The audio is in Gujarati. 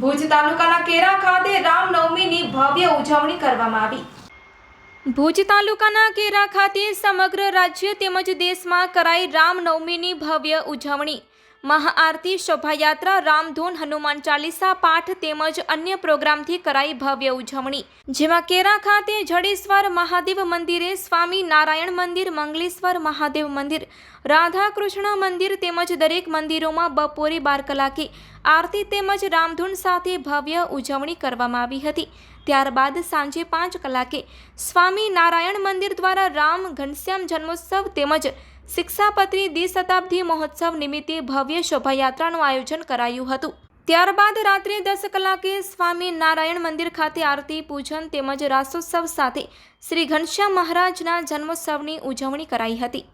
ભુજ તાલુકાના કેરા ખાતે રામનવમીની ભવ્ય ઉજવણી કરવામાં આવી. ભુજ તાલુકાના કેરા ખાતે સમગ્ર રાજ્ય તેમજ દેશમાં કરાઈ રામનવમીની ભવ્ય ઉજવણી. મહાઆરતી શોભાયાત્રા, રામધૂન, હનુમાન ચાલીસા પાઠ તેમજ અન્ય પ્રોગ્રામથી કરાઈ ભવ્ય ઉજવણી. જેમાં કેરા ખાતે જડેશ્વર મહાદેવ મંદિરે સ્વામી નારાયણ મંદિર, મંગલેશ્વર મહાદેવ મંદિર રાધા કૃષ્ણ મંદિર તેમજ દરેક મંદિરોમાં બપોરે બાર કલાકે આરતી તેમજ રામધૂન સાથે ભવ્ય ઉજવણી કરવામાં આવી હતી. ત્યારબાદ સાંજે પાંચ કલાકે સ્વામી નારાયણ મંદિર દ્વારા રામ ઘનશ્યામ જન્મોત્સવ તેમજ શિક્ષાપત્રી દ્વિશતાબ્દી મહોત્સવ નિમિત્તે ભવ્ય શોભાયાત્રાનું આયોજન કરાયું હતું. ત્યારબાદ રાત્રે દસ કલાકે સ્વામી નારાયણ મંદિર ખાતે આરતી, પૂજન તેમજ રાસોત્સવ સાથે શ્રી ઘનશ્યામ મહારાજના જન્મોત્સવની ઉજવણી કરાઈ હતી.